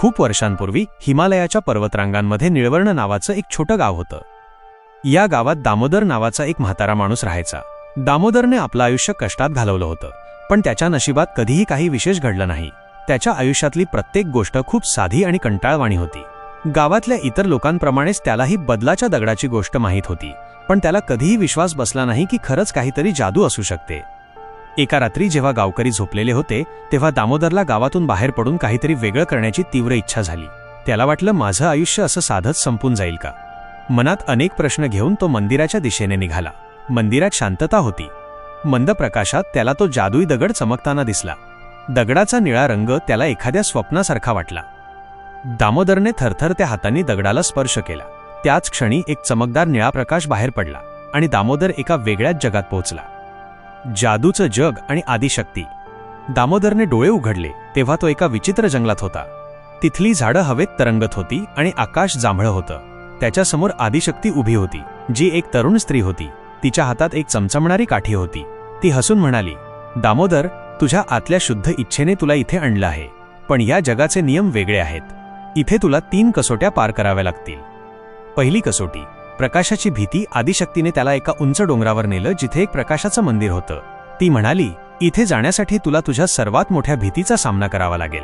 खूप वर्षांपूर्वी हिमालयाच्या पर्वतरांगांमध्ये निळवर्ण नावाचं एक छोटं गाव होतं. या गावात दामोदर नावाचा एक म्हातारा माणूस राहायचा. दामोदरने आपलं आयुष्य कष्टात घालवलं होतं पण त्याच्या नशिबात कधीही काही विशेष घडलं नाही. त्याच्या आयुष्यातली प्रत्येक गोष्ट खूप साधी आणि कंटाळवाणी होती. गावातल्या इतर लोकांप्रमाणेच त्यालाही बदलाच्या दगडाची गोष्ट माहीत होती पण त्याला कधीही विश्वास बसला नाही की खरंच काहीतरी जादू असू शकते. एका रात्री जेव्हा गावकरी झोपलेले होते तेव्हा दामोदरला गावातून बाहेर पडून काहीतरी वेगळं करण्याची तीव्र इच्छा झाली. त्याला वाटलं माझं आयुष्य असं साधत संपून जाईल का? मनात अनेक प्रश्न घेऊन तो मंदिराच्या दिशेने निघाला. मंदिरात शांतता होती. मंद प्रकाशात त्याला तो जादुई दगड चमकताना दिसला. दगडाचा निळा रंग त्याला एखाद्या स्वप्नासारखा वाटला. दामोदरने थरथरत्या हातांनी दगडाला स्पर्श केला. त्याच क्षणी एक चमकदार निळा प्रकाश बाहेर पडला आणि दामोदर एका वेगळ्याच जगात पोहोचला. जादूचं जग आणि आदिशक्ती. दामोदरने डोळे उघडले तेव्हा तो एका विचित्र जंगलात होता. तिथली झाडं हवेत तरंगत होती आणि आकाश जांभळं होतं. त्याच्यासमोर आदिशक्ती उभी होती जी एक तरुण स्त्री होती. तिच्या हातात एक चमचमणारी काठी होती. ती हसून म्हणाली दामोदर तुझ्या आतल्या शुद्ध इच्छेने तुला इथे आणलं आहे. पण या जगाचे नियम वेगळे आहेत. इथे तुला तीन कसोट्या पार कराव्या लागतील. पहिली कसोटी प्रकाशाची भीती आदिशक्तीने त्याला एका उंच डोंगरावर नेलं जिथे एक प्रकाशाचं मंदिर होतं. ती म्हणाली इथे जाण्यासाठी तुला तुझ्या सर्वात मोठ्या भीतीचा सामना करावा लागेल.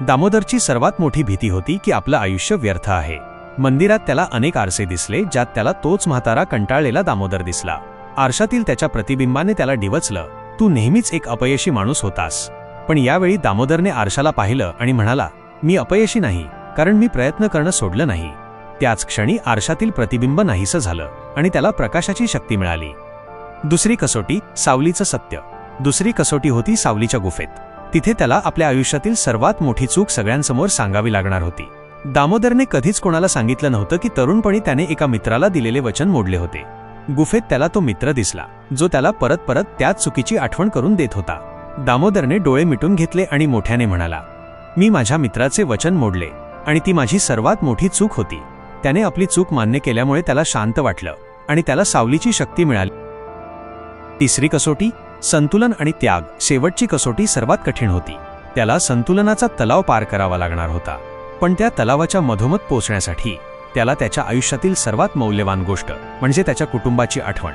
दामोदरची सर्वात मोठी भीती होती की आपलं आयुष्य व्यर्थ आहे. मंदिरात त्याला अनेक आरसे दिसले ज्यात त्याला तोच म्हातारा कंटाळलेला दामोदर दिसला. आरशातील त्याच्या प्रतिबिंबाने त्याला डिवचलं तू नेहमीच एक अपयशी माणूस होतास. पण यावेळी दामोदरने आरशाला पाहिलं आणि म्हणाला मी अपयशी नाही कारण मी प्रयत्न करणं सोडलं नाही. त्याच क्षणी आरशातील प्रतिबिंब नाहीसं झालं आणि त्याला प्रकाशाची शक्ती मिळाली. दुसरी कसोटी सावलीचं सत्य. दुसरी कसोटी होती सावलीच्या गुफेत. तिथे त्याला आपल्या आयुष्यातील सर्वात मोठी चूक सगळ्यांसमोर सांगावी लागणार होती. दामोदरने कधीच कोणाला सांगितलं नव्हतं की तरुणपणी त्याने एका मित्राला दिलेले वचन मोडले होते. गुफेत त्याला तो मित्र दिसला जो त्याला परत परत त्याच चुकीची आठवण करून देत होता. दामोदरने डोळे मिटून घेतले आणि मोठ्याने म्हणाला मी माझ्या मित्राचे वचन मोडले आणि ती माझी सर्वात मोठी चूक होती. त्याने आपली चूक मान्य केल्यामुळे त्याला शांत वाटलं आणि त्याला सावलीची शक्ती मिळाली. तिसरी कसोटी संतुलन आणि त्याग. शेवटची कसोटी सर्वात कठीण होती. त्याला संतुलनाचा तलाव पार करावा लागणार होता. पण त्या तलावाच्या मधोमध पोचण्यासाठी त्याला त्याच्या आयुष्यातील सर्वात मौल्यवान गोष्ट म्हणजे त्याच्या कुटुंबाची आठवण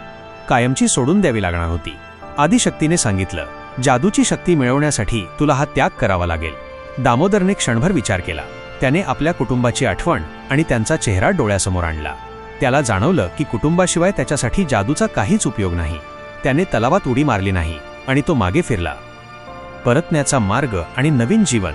कायमची सोडून द्यावी लागणार होती. आदिशक्तीने सांगितलं जादूची शक्ती मिळवण्यासाठी तुला हा त्याग करावा लागेल. दामोदरने क्षणभर विचार केला. त्याने आपल्या कुटुंबाची आठवण आणि त्यांचा चेहरा डोळ्यासमोर आणला. त्याला जाणवलं की कुटुंबाशिवाय त्याच्यासाठी जादूचा काहीच उपयोग नाही. त्याने तलावात उडी मारली नाही आणि तो मागे फिरला. परतण्याचा मार्ग आणि नवीन जीवन.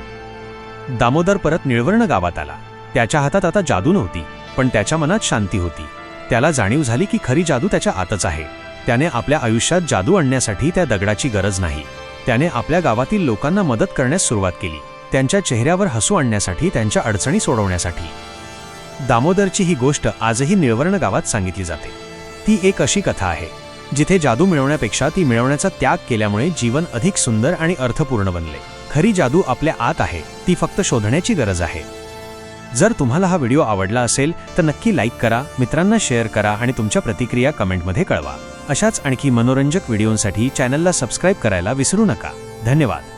दामोदर परत निळवर्ण गावात आला. त्याच्या हातात आता जादू नव्हती पण त्याच्या मनात शांती होती. त्याला जाणीव झाली की खरी जादू त्याच्या आतच आहे. त्याने आपल्या आयुष्यात जादू आणण्यासाठी त्या दगडाची गरज नाही. त्याने आपल्या गावातील लोकांना मदत करण्यास सुरुवात केली. त्यांच्या चेहऱ्यावर हसू आणण्यासाठी त्यांच्या अडचणी सोडवण्यासाठी. दामोदरची ही गोष्ट आजही निळवर्ण गावात सांगितली जाते. ती एक अशी कथा आहे जिथे जादू मिळवण्यापेक्षा ती मिळवण्याचा त्याग केल्यामुळे जीवन अधिक सुंदर आणि अर्थपूर्ण बनले. खरी जादू आपल्या आत आहे ती फक्त शोधण्याची गरज आहे. जर तुम्हाला हा व्हिडिओ आवडला असेल तर नक्की लाईक करा मित्रांना शेअर करा आणि तुमच्या प्रतिक्रिया कमेंटमध्ये कळवा. अशाच आणखी मनोरंजक व्हिडिओंसाठी चॅनलला सबस्क्राईब करायला विसरू नका. धन्यवाद.